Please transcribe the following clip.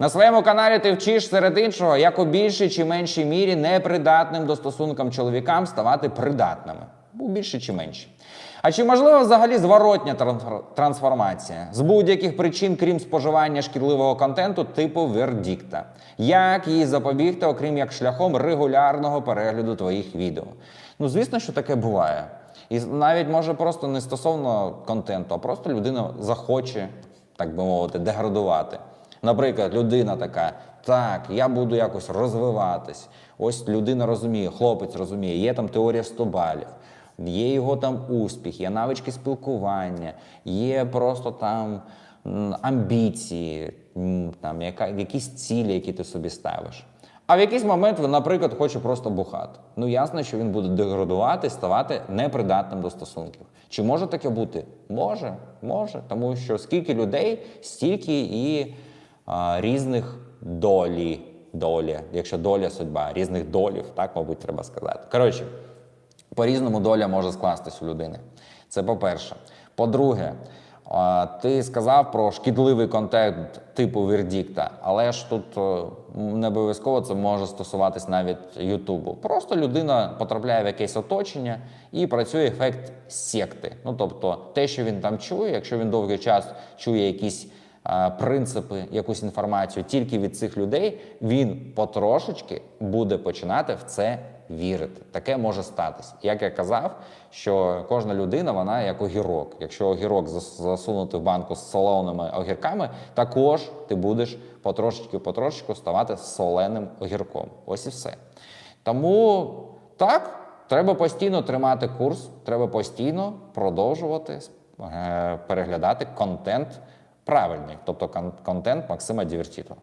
На своєму каналі ти вчиш серед іншого, як у більшій чи меншій мірі непридатним до стосункам чоловікам ставати придатними. У більшій чи меншій. А чи можливо взагалі зворотня трансформація з будь-яких причин, крім споживання шкідливого контенту, типу вердікта? Як їй запобігти, окрім як шляхом регулярного перегляду твоїх відео? Ну, звісно, що таке буває. І навіть може просто не стосовно контенту, а просто людина захоче, так би мовити, деградувати. Наприклад, людина така, так, я буду якось розвиватись. Ось людина розуміє, хлопець розуміє, є там теорія 100 балів, є його там успіх, є навички спілкування, є просто там амбіції, там, яка, якісь цілі, які ти собі ставиш. А в якийсь момент він, наприклад, хоче просто бухати. Ну ясно, що він буде деградувати, ставати непридатним до стосунків. Чи може таке бути? Може, може, тому що скільки людей, стільки і різних долі, долі, якщо доля судьба, різних долів, так, мабуть, треба сказати. Коротше, по-різному доля може скластись у людини. Це по-перше. По-друге, ти сказав про шкідливий контент типу вердікта, але ж тут е, не обов'язково це може стосуватись навіть Ютубу. Просто людина потрапляє в якесь оточення і працює ефект секти. Ну тобто, те, що він там чує, якщо він довгий час чує якісь принципи, якусь інформацію тільки від цих людей, він потрошечки буде починати в це вірити. Таке може статись. Як я казав, що кожна людина вона як огірок. Якщо огірок засунути в банку з солоними огірками, також ти будеш потрошечки потрошечку ставати соленим огірком. Ось і все. Тому так, треба постійно тримати курс, треба постійно продовжувати е, переглядати контент правильний, тобто контент Максима Дівертіто.